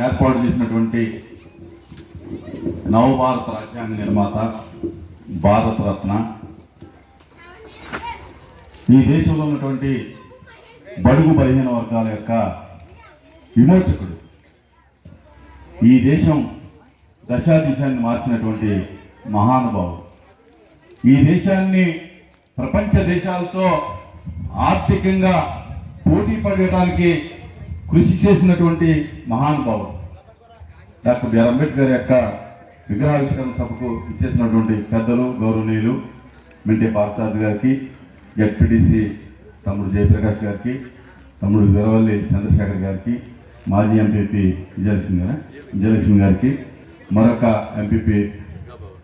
ఏర్పాటు చేసినటువంటి నవభారత రాజ్యాంగ నిర్మాత భారతరత్న ఈ దేశంలో ఉన్నటువంటి బడుగు బలహీన వర్గాల యొక్క విమోచకుడు. ఈ దేశం దశాదిశాన్ని మార్చినటువంటి మహానుభావుడు. ఈ దేశాన్ని ప్రపంచ దేశాలతో ఆర్థికంగా పోటీ పడటానికి కృషి చేసినటువంటి మహానుభావుడు డాక్టర్ బిఆర్ అంబేద్కర్ యొక్క విగ్రహావిష్కరణ సభకు ఇచ్చేసినటువంటి పెద్దలు గౌరవనీయులు మింటే పార్సాద్ గారికి జడ్పీటీసీ తమ్ముడు జయప్రకాష్ గారికి తమ్ముడు వీరవల్లి చంద్రశేఖర్ గారికి మాజీ ఎంపీపీ విజయలక్ష్మి గారు విజయలక్ష్మి గారికి మరొక ఎంపీపీ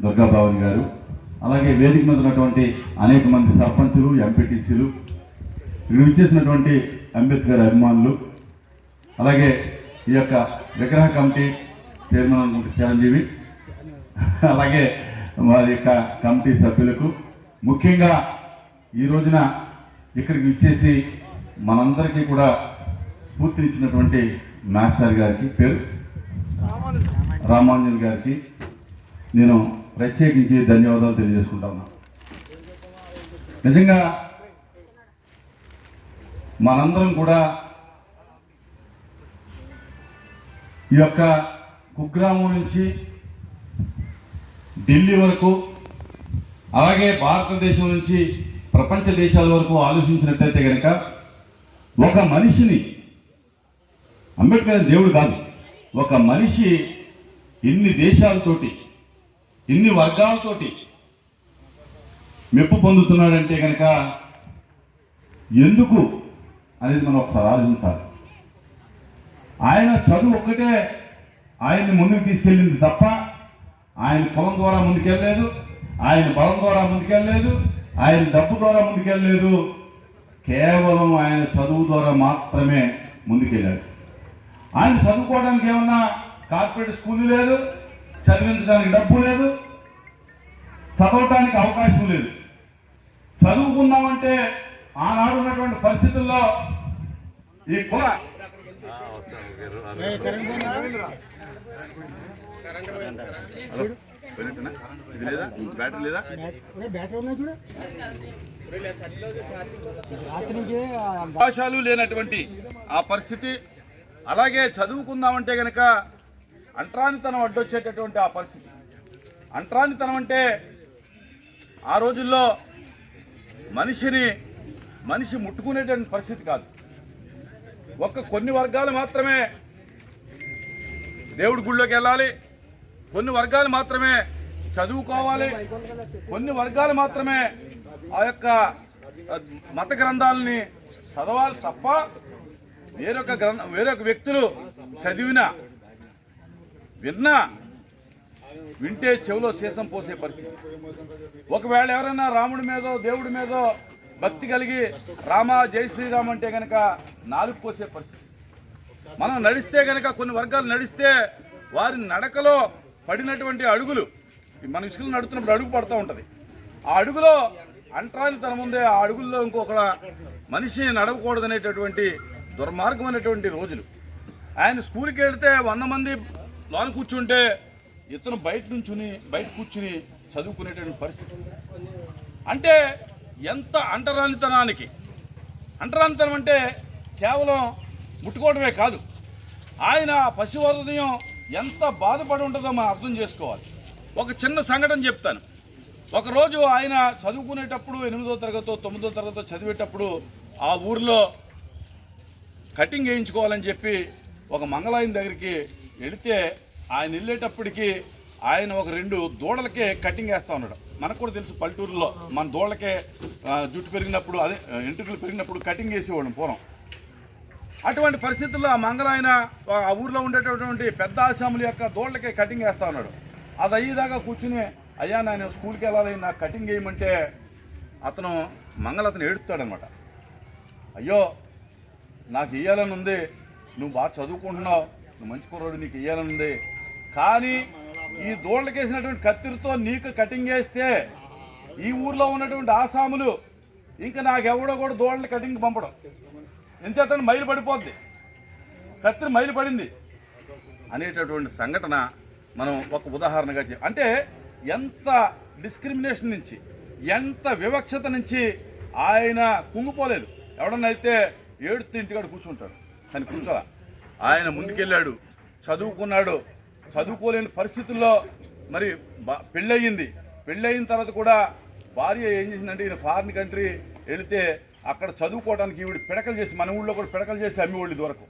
దుర్గాభావన్ గారు అలాగే వేదిక మీద ఉన్నటువంటి అనేక మంది సర్పంచులు ఎంపీటీసీలు ఇక్కడ ఇచ్చేసినటువంటి అంబేద్కర్ అభిమానులు అలాగే ఈ యొక్క విగ్రహ కమిటీ చైర్మన్ అనుకుంటే చిరంజీవి. అలాగే వారి యొక్క కమిటీ సభ్యులకు ముఖ్యంగా ఈ రోజున ఇక్కడికి ఇచ్చేసి మనందరికీ కూడా స్ఫూర్తినిచ్చినటువంటి మాస్టర్ గారికి పేరు. రామాంజన్ గారికి నేను ప్రత్యేకించి ధన్యవాదాలు తెలియజేసుకుంటాను నిజంగా మనందరం కూడా ఈ యొక్క కుగ్రామం నుంచి ఢిల్లీ వరకు అలాగే భారతదేశం నుంచి ప్రపంచ దేశాల వరకు ఆలోచించినట్లయితే కనుక ఒక మనిషిని అంబేద్కర్ దేవుడు కాదు. ఒక మనిషి ఇన్ని దేశాలతోటి ఇన్ని వర్గాలతోటి మెప్పు పొందుతున్నాడంటే కనుక ఎందుకు అనేది మనం ఒకసారి ఆలోచించాలి. ఆయన చదువు ఒక్కటే ఆయన్ని ముందుకు తీసుకెళ్ళింది తప్ప ఆయన కులం ద్వారా ముందుకెళ్ళలేదు ఆయన బలం ద్వారా ముందుకెళ్ళలేదు ఆయన డబ్బు ద్వారా ముందుకెళ్ళలేదు. కేవలం ఆయన చదువు ద్వారా మాత్రమే ముందుకెళ్ళాడు. ఆయన చదువుకోవడానికి ఏమన్నా కార్పొరేట్ స్కూల్ లేదు చదివించడానికి డబ్బు లేదు చదవటానికి అవకాశం లేదు. చదువుకున్నామంటే ఆనాడు ఉన్నటువంటి పరిస్థితుల్లో ఈ కుల ఇది లేదా? బ్యాటరీ లేదా? అవకాశాలు లేనటువంటి ఆ పరిస్థితి. అలాగే చదువుకుందామంటే గనక అంటరానితనం అడ్డొచ్చేటటువంటి ఆ పరిస్థితి. అంటరానితనం అంటే ఆ రోజుల్లో మనిషిని మనిషి ముట్టుకునేటువంటి పరిస్థితి కాదు. ఒక్క కొన్ని వర్గాలు మాత్రమే దేవుడి గుళ్ళోకి వెళ్ళాలి. కొన్ని వర్గాలు మాత్రమే చదువుకోవాలి. కొన్ని వర్గాలు మాత్రమే ఆ యొక్క మత గ్రంథాలని చదవాలి తప్ప వేరొక గ్రంథ వేరొక వ్యక్తులు చదివిన విన్నా వింటే చెవిలో శేషం పోసే పరిస్థితి. ఒకవేళ ఎవరైనా రాముడి మీదో దేవుడి మీదో భక్తి కలిగి రామ జై శ్రీరామ్ అంటే కనుక నాలుగు కోసే పరిస్థితి. మనం నడిస్తే కనుక కొన్ని వర్గాలు నడిస్తే వారి నడకలో పడినటువంటి అడుగులు మన ఇసుకలు నడుతున్నప్పుడు అడుగు పడుతూ ఉంటుంది. ఆ అడుగులో అంటరానితనం ముందే ఆ అడుగుల్లో ఇంకొక మనిషి నడవకూడదనేటటువంటి దుర్మార్గమైనటువంటి రోజులు. ఆయన స్కూల్కి వెళ్తే వంద మంది లోన కూర్చుంటే ఇతను బయట నుంచుని బయట కూర్చుని చదువుకునేటువంటి పరిస్థితి. అంటే ఎంత అంటరానితనానికి? అంటరానితనం అంటే కేవలం ముట్టుకోవడమే కాదు. ఆయన పశు ఎంత బాధపడి ఉంటుందో మనం అర్థం చేసుకోవాలి. ఒక చిన్న సంఘటన చెప్తాను. ఒకరోజు ఆయన చదువుకునేటప్పుడు ఎనిమిదో తరగతో తొమ్మిదో తరగతో చదివేటప్పుడు ఆ ఊరిలో కటింగ్ వేయించుకోవాలని చెప్పి ఒక మంగళాయన దగ్గరికి వెళితే ఆయన వెళ్ళేటప్పటికి ఆయన ఒక రెండు దూడలకే కటింగ్ వేస్తా ఉన్నాడు. మనకు కూడా తెలుసు పల్లెటూరులో మన దూడలకే జుట్టు పెరిగినప్పుడు అదే ఎంటుకలు పెరిగినప్పుడు కటింగ్ వేసేవాళ్ళం పూర్వం. అటువంటి పరిస్థితుల్లో ఆ మంగళాయన ఆ ఊర్లో ఉండేటటువంటి పెద్ద ఆశాముల యొక్క దూడలకే కటింగ్ వేస్తా ఉన్నాడు. అది అయ్యేదాకా కూర్చుని అయ్యా నేను స్కూల్కి వెళ్ళాలి నాకు కటింగ్ వేయమంటే అతను మంగళ అతను ఏడుస్తాడనమాట. అయ్యో నాకు ఇయ్యాలని ఉంది నువ్వు బాగా చదువుకుంటున్నావు నువ్వు మంచి కుర్రాడు నీకు ఇయ్యాలని ఉంది. కానీ ఈ దోళ్ళకేసినటువంటి కత్తిరితో నీకు కటింగ్ వేస్తే ఈ ఊర్లో ఉన్నటువంటి ఆసాములు ఇంకా నాకెవడో కూడా దోళ్ళని కటింగ్ పంపడం. ఎంతేతను మైలు పడిపోద్ది. కత్తిరి మైలు పడింది. అనేటటువంటి సంఘటన మనం ఒక ఉదాహరణగా చెప్ అంటే ఎంత డిస్క్రిమినేషన్ నుంచి ఎంత వివక్షత నుంచి ఆయన కుంగిపోలేదు. ఎవడన్నా అయితే ఏడుతూ ఇంటికాడ కూర్చుంటాడు. కానీ కూర్చోలా. ఆయన ముందుకెళ్ళాడు చదువుకున్నాడు చదువుకోలేని పరిస్థితుల్లో మరి పెళ్ళయింది. పెళ్ళయిన తర్వాత కూడా భార్య ఏం చేసిందంటే ఈయన ఫారిన్ కంట్రీ వెళితే అక్కడ చదువుకోవడానికి ఈవిడ పిడకలు చేసి మన ఊళ్ళో కూడా పిడకలు చేసి అమ్మేవాళ్ళు ఇదివరకు.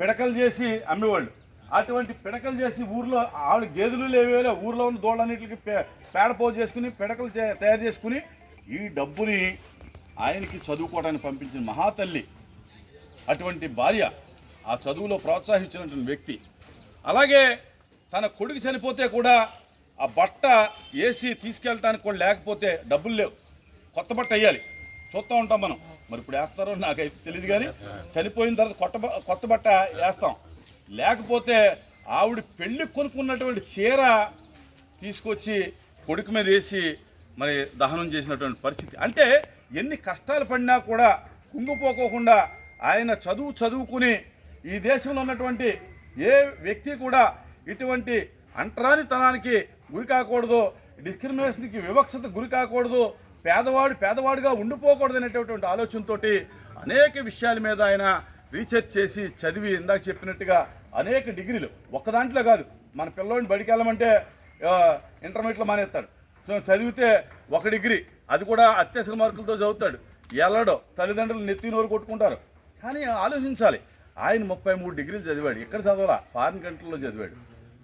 పిడకలు చేసి అమ్మేవాళ్ళు. అటువంటి పిడకలు చేసి ఊర్లో ఆవిడ గేదెలు లేవేలే ఊర్లో ఉన్న దోళ్ళన్నిటికి పే- పేడపోగు చేసుకుని పిడకలు తయారు చేసుకుని ఈ డబ్బుని ఆయనకి చదువుకోవడానికి పంపించిన మహాతల్లి అటువంటి భార్య ఆ చదువులో ప్రోత్సహించినటువంటి వ్యక్తి. అలాగే తన కొడుకు చనిపోతే కూడా ఆ బట్ట వేసి తీసుకెళ్ళటానికి కూడా లేకపోతే డబ్బులు లేవు. కొత్త బట్ట వేయాలి. చూస్తూ ఉంటాం మనం. మరి ఇప్పుడు వేస్తారో నాకైతే తెలియదు కానీ చనిపోయిన తర్వాత కొత్త బ- కొత్త బట్ట వేస్తాం. లేకపోతే ఆవిడ పెళ్ళి కొనుక్కున్నటువంటి చీర తీసుకొచ్చి కొడుకు మీద వేసి మరి దహనం చేసినటువంటి పరిస్థితి. అంటే ఎన్ని కష్టాలు పడినా కూడా కుంగిపోకోకుండా ఆయన చదువు చదువుకుని ఈ దేశంలో ఉన్నటువంటి ఏ వ్యక్తి కూడా ఇటువంటి అంటరానితనానికి గురి కాకూడదు డిస్క్రిమినేషన్కి వివక్షత గురి కాకూడదు పేదవాడు పేదవాడుగా ఉండిపోకూడదు అనేటటువంటి ఆలోచనతో అనేక విషయాల మీద ఆయన రీసెర్చ్ చేసి చదివి ఇందాక చెప్పినట్టుగా అనేక డిగ్రీలు. ఒక్క దాంట్లో కాదు మన పిల్లోడిని బడికి వెళ్ళమంటే ఇంటర్మీడియట్లో మానేస్తాడు. సో చదివితే ఒక డిగ్రీ అది కూడా అత్యవసర మార్కులతో చదువుతాడు. ఎల్లడో తల్లిదండ్రులు నెత్తి నోరు కొట్టుకుంటారు. కానీ ఆలోచించాలి ఆయన ముప్పై మూడు డిగ్రీలు చదివాడు ఎక్కడ చదవాలా? ఫారిన్ కంట్రీలో చదివాడు.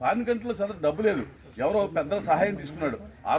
ఫారిన్ కంట్రీలో చదవ డబ్బు లేదు. ఎవరో పెద్ద సహాయం తీసుకున్నాడు. ఆ